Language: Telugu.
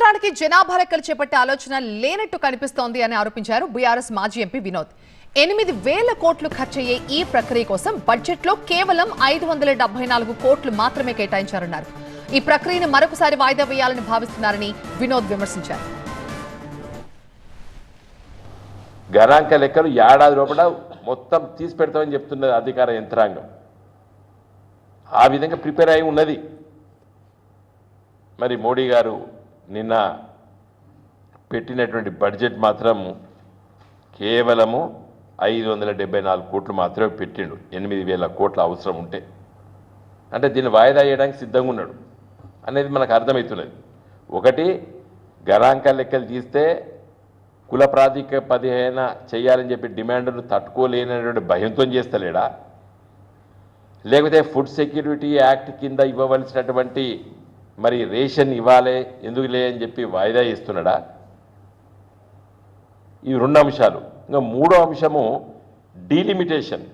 కేంద్రానికి జనాభా లెక్కలు చేపట్టే ఆలోచన లేనట్టు కనిపిస్తోంది అని ఆరోపించారు బీఆర్ఎస్ మాజీ ఎంపీ వినోద్. ఎనిమిది వేల కోట్లు ఖర్చయ్యే ఈ ప్రక్రియ కోసం బడ్జెట్లో కేవలం ఐదు వందల డెబ్బై నాలుగు కోట్లు మాత్రమే కేటాయించారన్నారు. ఈ ప్రక్రియను మరొకసారి వాయిదా వేయాలని భావిస్తున్నారని వినోద్ విమర్శించారు. గణాంక లెక్కలు ఏడాది లోపల మొత్తం తీసి పెడతామని చెప్తున్నది అధికార యంత్రాంగం. ఆ విధంగా ప్రిపేర్ అయి ఉన్నది. మరి మోడీ గారు నిన్న పెట్టినటువంటి బడ్జెట్ మాత్రం కేవలము ఐదు వందల డెబ్బై నాలుగు కోట్లు మాత్రమే పెట్టిండు. ఎనిమిది వేల కోట్ల అవసరం ఉంటే. అంటే దీన్ని వాయిదా వేయడానికి సిద్ధంగా ఉన్నాడు. అనేది మనకు అర్థమవుతున్నది ఒకటి గణాంక లెక్కలు తీస్తే కుల ప్రాతిక పదిహేన చేయాలని చెప్పి డిమాండ్ను తట్టుకోలేనటువంటి భయంతో చేస్తలేడా? లేకపోతే ఫుడ్ సెక్యూరిటీ యాక్ట్ కింద ఇవ్వవలసినటువంటి మరి రేషన్ ఇవ్వాలి ఎందుకు లే అని చెప్పి వాయిదా ఇస్తున్నాడా ఈ రెండు అంశాలు. ఇంకా మూడో అంశము డీలిమిటేషన్.